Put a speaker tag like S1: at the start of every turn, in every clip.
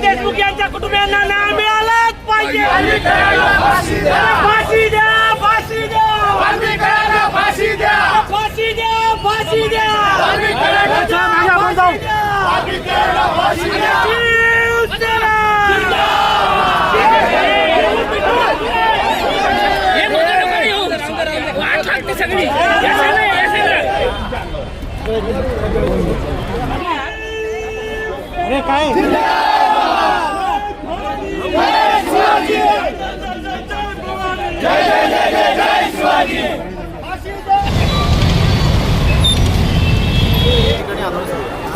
S1: देशमुख यांच्या कुटुंबियांना न्याय मिळालाच पाहिजे. फाशी द्या फाशी द्या फाशी द्या फाशी द्या फाशी द्या फाशी द्या फाशी द्या आंबेडकरांना फाशी द्या शिवसेना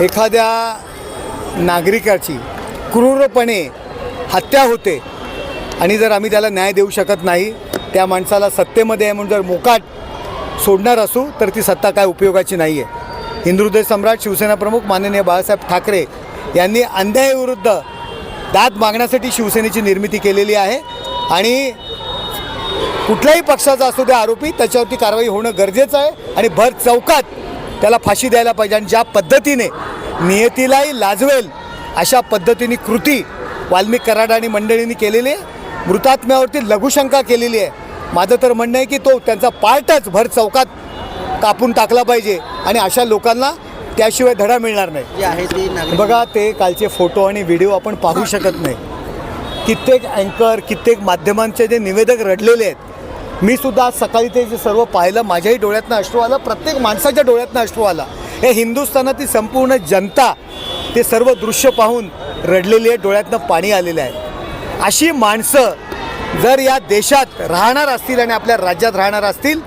S2: एखाद्या नागरिकाची क्रूरपणे हत्या होते आणि जर आम्ही त्याला न्याय देऊ शकत नाही त्या माणसाला सत्तेमध्ये आहे म्हणून जर मोकाट सोडणार असू तर ती सत्ता काय उपयोगाची नाही आहे हिंदुहृदय सम्राट शिवसेना प्रमुख माननीय बाळासाहेब ठाकरे यांनी अन्यायाविरुद्ध दाद मागण्यासाठी शिवसेनेची निर्मिती केलेली आहे. आणि कुठल्याही पक्षाचा असू द्या आरोपी त्याच्यावरती कारवाई होणं गरजेचं आहे आणि भर चौकात त्याला फाशी द्यायला पाहिजे आणि ज्या पद्धतीने नियतीलाही लाजवेल अशा पद्धतीने कृती वाल्मिक कराड आणि मंडळींनी केलेली आहे. मृतात्म्यावरती लघुशंका केलेली आहे. माझं तर म्हणणं आहे की तो त्यांचा पार्टच भर चौकात कापून टाकला पाहिजे आणि अशा लोकांना त्याशिवाय धडा मिळणार नाही. बघा ते कालचे फोटो आणि व्हिडिओ आपण पाहू शकत नाही. कित्येक अँकर कित्येक माध्यमांचे जे निवेदक रडलेले आहेत मी सुद्धा आज सकाळी ते जे सर्व पाहिलं माझ्याही डोळ्यातनं अश्रू आलं प्रत्येक माणसाच्या डोळ्यातनं अश्रू आला. हे हिंदुस्थानातील संपूर्ण जनता ते सर्व दृश्य पाहून रडलेली आहे डोळ्यातनं पाणी आलेलं आहे. अशी माणसं जर या देशात राहणार असतील आणि आपल्या राज्यात राहणार असतील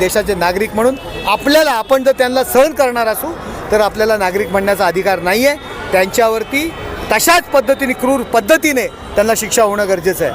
S2: देशाचे नागरिक म्हणून आपल्याला आपण जर त्यांना सहन करणार असू तर आपल्याला नागरिक म्हणण्याचा अधिकार नाही आहे त्यांच्यावरती तशाच पद्धतीने क्रूर पद्धतीने त्यांना शिक्षा होणं गरजेचं आहे.